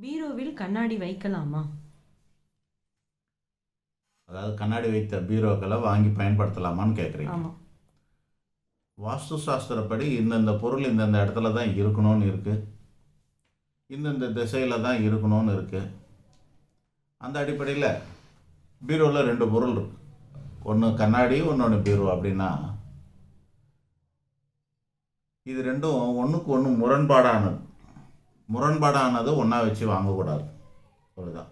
பீரோவில் கண்ணாடி வைக்கலாமா? அதாவது கண்ணாடி வைத்த பீரோக்களை வாங்கி பயன்படுத்தலாமான்னு கேட்குறீங்க. ஆமாம் வாஸ்து சாஸ்திரப்படி இந்தந்த பொருள் இந்தந்த இடத்துல தான் இருக்கணும்னு இருக்குது இந்தந்த திசையில் தான் இருக்கணும்னு இருக்குது அந்த அடிப்படையில் பீரோவில் ரெண்டு பொருள் இருக்கு. ஒன்று கண்ணாடி ஒன்று பீரோ அப்படின்னா இது ரெண்டும் ஒன்றுக்கு ஒன்று முரண்பாடானது. முரண்பாடானது ஒன்றா வச்சு வாங்கக்கூடாது. அவ்வளோதான்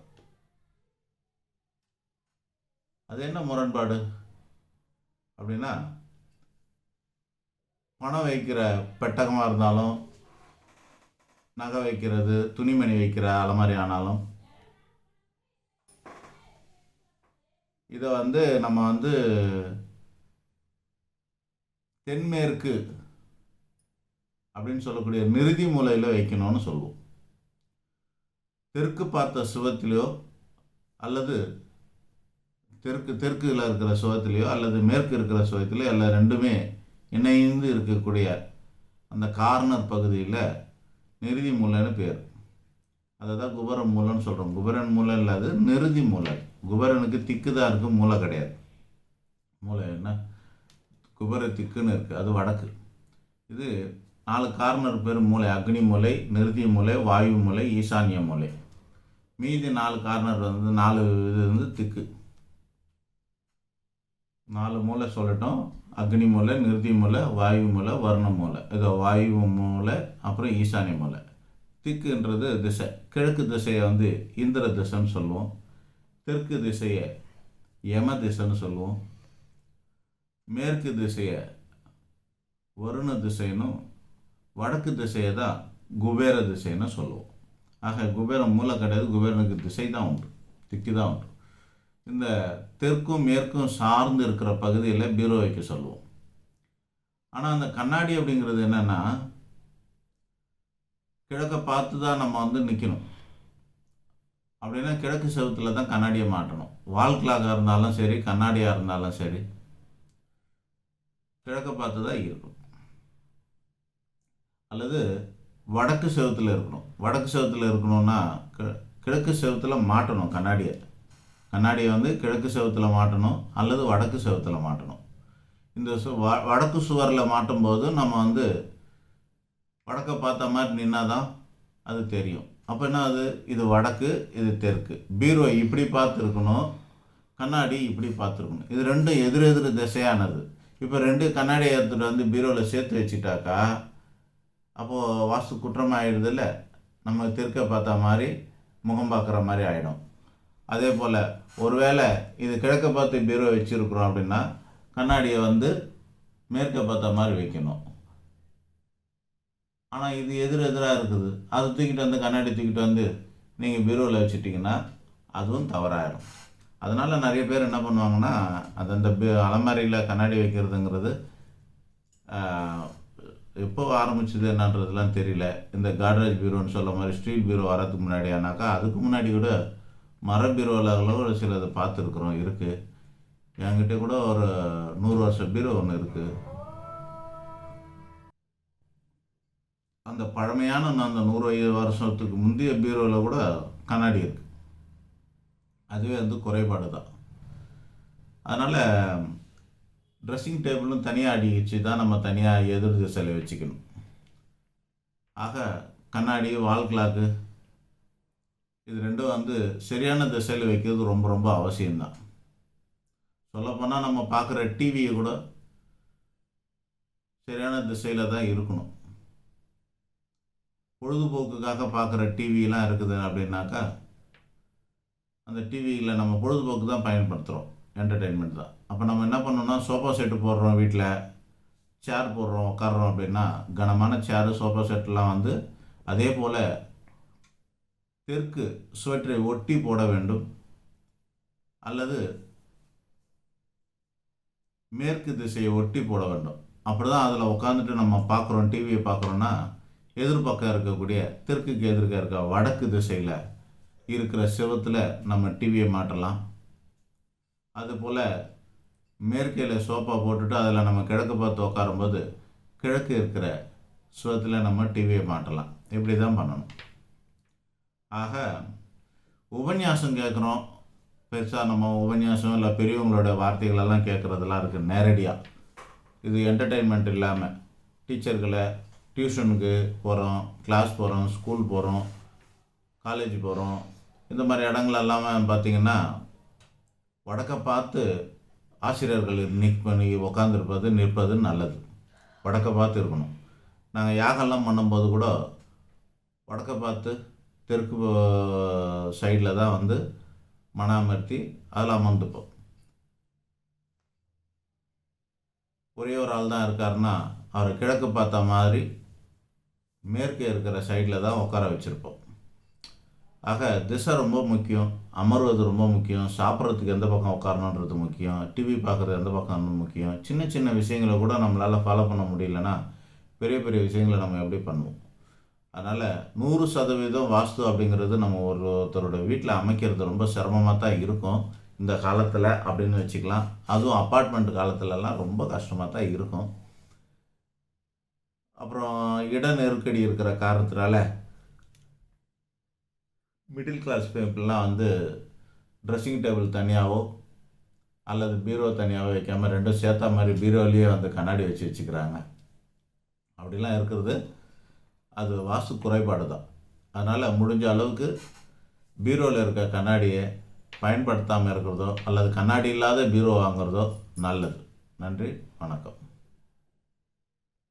அது என்ன முரண்பாடு? அப்படின்னா பணம் வைக்கிற பெட்டகமாக இருந்தாலும் நகை வைக்கிறது துணிமணி வைக்கிற அலமாரி ஆனாலும் இதை வந்து நம்ம வந்து தென்மேற்கு அப்படின்னு சொல்லக்கூடிய நிறுதி மூலையில் வைக்கணும்னு சொல்லுவோம் தெற்கு பார்த்த சுவத்திலையோ அல்லது தெற்கு தெற்குல இருக்கிற சுவத்திலையோ அல்லது மேற்கு இருக்கிற சுவத்திலையோ எல்லா ரெண்டுமே இணைந்து இருக்கக்கூடிய அந்த கார்னர் பகுதியில் நிறுதி மூலைன்னு பேர். அதை தான் குபர மூலைன்னு சொல்கிறோம் குபரன் மூலை இல்லாது நிறுதி மூலை. குபரனுக்கு திக்கு தான் இருக்குது மூளை கிடையாது. மூளை என்ன? குபர திக்குன்னு இருக்குது அது வடக்கு. இது நாலு கார்னர் பேர் மூளை அக்னி மூளை நிறுதி மூலை வாயு மூளை ஈசானிய மூலை மீதி நாலு கார்னர் வந்து நாலு இது வந்து திக்கு. நாலு மூலை சொல்லட்டும். அக்னி மூலை நிறுதி மூலை வாயு மூளை வர்ண மூலை இதோ வாயு மூலை அப்புறம் ஈசானிய மூலை திக்குன்றது திசை. கிழக்கு திசையை வந்து இந்திர திசைன்னு சொல்லுவோம். தெற்கு திசையை யம திசைன்னு சொல்லுவோம். மேற்கு திசையை வருண திசைனும் வடக்கு திசையை தான் குபேர திசைன்னு சொல்லுவோம். ஆக குபேரம் மூலை கிடையாது குபேரனுக்கு திசை தான் உண்டு திக்கு தான் உண்டு. இந்த தெற்கும் மேற்கும் சார்ந்து இருக்கிற பகுதியில் பீரோ வைக்க சொல்லுவோம். ஆனால் அந்த கண்ணாடி அப்படிங்கிறது என்னென்னா கிழக்க பார்த்து தான் நம்ம வந்து நிற்கணும் அப்படின்னா கிழக்கு செவத்தில் தான் கண்ணாடியை மாட்டணும். வால் கிளாக்காக இருந்தாலும் சரி கண்ணாடியாக இருந்தாலும் சரி கிழக்க பார்த்து தான் இருக்கணும். அல்லது வடக்கு செவத்தில் இருக்கணும். வடக்கு செவத்தில் இருக்கணும்னா கி- கிழக்கு செவத்தில் மாட்டணும் கண்ணாடியை. கண்ணாடியை வந்து கிழக்கு செவத்தில் மாட்டணும் அல்லது வடக்கு செவத்தில் மாட்டணும். இந்த சு வ வடக்கு சுவரில் மாட்டும்போது நம்ம வந்து வடக்கை பார்த்த மாதிரி நின்னா தான் அது தெரியும். அப்போ என்ன அது இது வடக்கு இது தெற்கு. பீரோ இப்படி பார்த்துருக்கணும் கண்ணாடி இப்படி பார்த்துருக்கணும். இது ரெண்டும் எதிர் எதிர் திசையானது. இப்போ ரெண்டு கண்ணாடியை எடுத்துகிட்டு வந்து பீரோவில் சேர்த்து வச்சிட்டாக்கா அப்போது வாஸ்து குற்றம் ஆயிடுதுல்ல நம்ம தெற்க பார்த்த மாதிரி முகம் பார்க்குற மாதிரி ஆகிடும் அதே போல் ஒருவேளை இது கிழக்க பார்த்து பீரோ வச்சுருக்குறோம் அப்படின்னா கண்ணாடியை வந்து மேற்க பார்த்த மாதிரி வைக்கணும். ஆனால் இது எதிர் எதிராக இருக்குது. அதை தூக்கிட்டு வந்து கண்ணாடி தூக்கிட்டு வந்து நீங்கள் பீரோவில் வச்சுட்டிங்கன்னா அதுவும் தவறாயிடும். அதனால் நிறைய பேர் என்ன பண்ணுவாங்கன்னா அது அந்த அலமாரியில் கண்ணாடி வைக்கிறதுங்கிறது எப்போ ஆரம்பிச்சது என்னன்றதுலாம் தெரியல. இந்த காட்ரேஜ் பீரோன்னு சொல்ல மாதிரி ஸ்டீல் பீரோ வரதுக்கு முன்னாடியானாக்கா அதுக்கு முன்னாடி கூட மர பீரோவில் கூட சிலது பார்த்துருக்குறோம் இருக்குது என்கிட்ட கூட ஒரு நூறு வருஷம் பீரோ ஒன்று இருக்குது அந்த பழமையான அந்த நூறு வருஷத்துக்கு முந்தைய பீரோவில் கூட கண்ணாடி இருக்குது அதுவே வந்து குறைபாடு தான் அதனால் ட்ரெஸ்ஸிங் டேபிளும் தனியாக அடி வச்சு தான் நம்ம தனியாக எதிர் திசையில் வச்சுக்கணும். ஆக கண்ணாடி வால் கிளாக்கு இது ரெண்டும் வந்து சரியான திசையில் வைக்கிறது ரொம்ப ரொம்ப அவசியம்தான். சொல்லப்போனால் நம்ம பார்க்குற டிவியை கூட சரியான திசையில் தான் இருக்கணும். பொழுதுபோக்குக்காக பார்க்குற டிவிலாம் இருக்குது அப்படின்னாக்கா அந்த டிவியில் நம்ம பொழுதுபோக்கு தான் பயன்படுத்துகிறோம் என்டர்டெயின்மெண்ட் தான். அப்போ நம்ம என்ன பண்ணோம்னா சோஃபா செட்டு போடுறோம் வீட்டில் சேர் போடுறோம் உட்காடுறோம் அப்படின்னா கனமான சேரு சோஃபா செட்டெலாம் வந்து அதே போல் தெற்கு ஸ்வெட்டரை ஒட்டி போட வேண்டும். அல்லது மேற்கு திசையை ஒட்டி போட வேண்டும். அப்படி தான் அதில் உட்காந்துட்டு நம்ம பார்க்குறோம் டிவியை பார்க்குறோன்னா எதிர்பக்கம் இருக்கக்கூடிய தெற்குக்கு எதிர்க்க இருக்க வடக்கு திசையில் இருக்கிற செவத்தில் நம்ம டிவியை மாட்டலாம் அதுபோல் மேற்கையில் சோஃபா போட்டுட்டு அதில் நம்ம கிழக்கு பார்த்து உட்காரும்போது கிழக்கு இருக்கிற சுவத்தில் நம்ம டிவியை மாட்டலாம் இப்படி தான் பண்ணணும். ஆக உபன்யாசம் கேட்குறோம். பெருசாக நம்ம உபன்யாசம் இல்லை பெரியவங்களோட வார்த்தைகளெல்லாம் கேட்குறதெல்லாம் இருக்குது நேரடியாக இது என்டர்டெயின்மெண்ட் இல்லாமல் டீச்சர்களை டியூஷனுக்கு போகிறோம் கிளாஸ் போகிறோம் ஸ்கூல் போகிறோம் காலேஜ் போகிறோம் இந்த மாதிரி இடங்கள் எல்லாமே பார்த்திங்கன்னா வடக்க பார்த்து ஆசிரியர்கள் நிக் பண்ணி உட்காந்துருப்பது நிற்பது நல்லது. வடக்க பார்த்து இருக்கணும். நாங்கள் யாகெல்லாம் பண்ணும்போது கூட வடக்க பார்த்து தெற்கு சைடில் தான் வந்து மனாமர்த்தி அதில் அமர்ந்துப்போம். ஒரே ஒரு ஆள் தான் இருக்காருன்னா அவர் கிழக்கு பார்த்த மாதிரி மேற்கே இருக்கிற சைடில் தான் உட்கார வச்சுருப்போம். ஆக திசை ரொம்ப முக்கியம் அமர்வது ரொம்ப முக்கியம் சாப்பிட்றதுக்கு எந்த பக்கம் உட்காரணுன்றது முக்கியம் டிவி பார்க்குறது எந்த பக்கம் முக்கியம் சின்ன சின்ன விஷயங்களை கூட நம்மளால் ஃபாலோ பண்ண முடியலன்னா பெரிய பெரிய விஷயங்களை நம்ம எப்படி பண்ணுவோம்? அதனால் நூறு சதவீதம் வாஸ்து அப்படிங்கிறது நம்ம ஒருத்தரோட வீட்டில் அமைக்கிறது ரொம்ப சிரமமாக தான் இருக்கும். இந்த காலத்தில் அப்படின்னு வச்சுக்கலாம். அதுவும் அப்பார்ட்மெண்ட் காலத்துலலாம் ரொம்ப கஷ்டமாக தான் இருக்கும். அப்புறம் இட நெருக்கடி இருக்கிற காரணத்தினால மிடில் கிளாஸ் பீப்புளெலாம் வந்து ட்ரெஸ்ஸிங் டேபிள் தனியாகவோ அல்லது பீரோ தனியாகவோ வைக்காமல் ரெண்டும் சேர்த்தா மாதிரி பீரோலேயே வந்து கண்ணாடி வச்சு வச்சுக்கிறாங்க. அப்படிலாம் இருக்கிறது அது வாஸ்து குறைபாடு தான். அதனால் முடிஞ்ச அளவுக்கு பீரோவில் இருக்க கண்ணாடியை பயன்படுத்தாமல் இருக்கிறதோ அல்லது கண்ணாடி இல்லாத பீரோ வாங்குறதோ நல்லது. நன்றி வணக்கம்.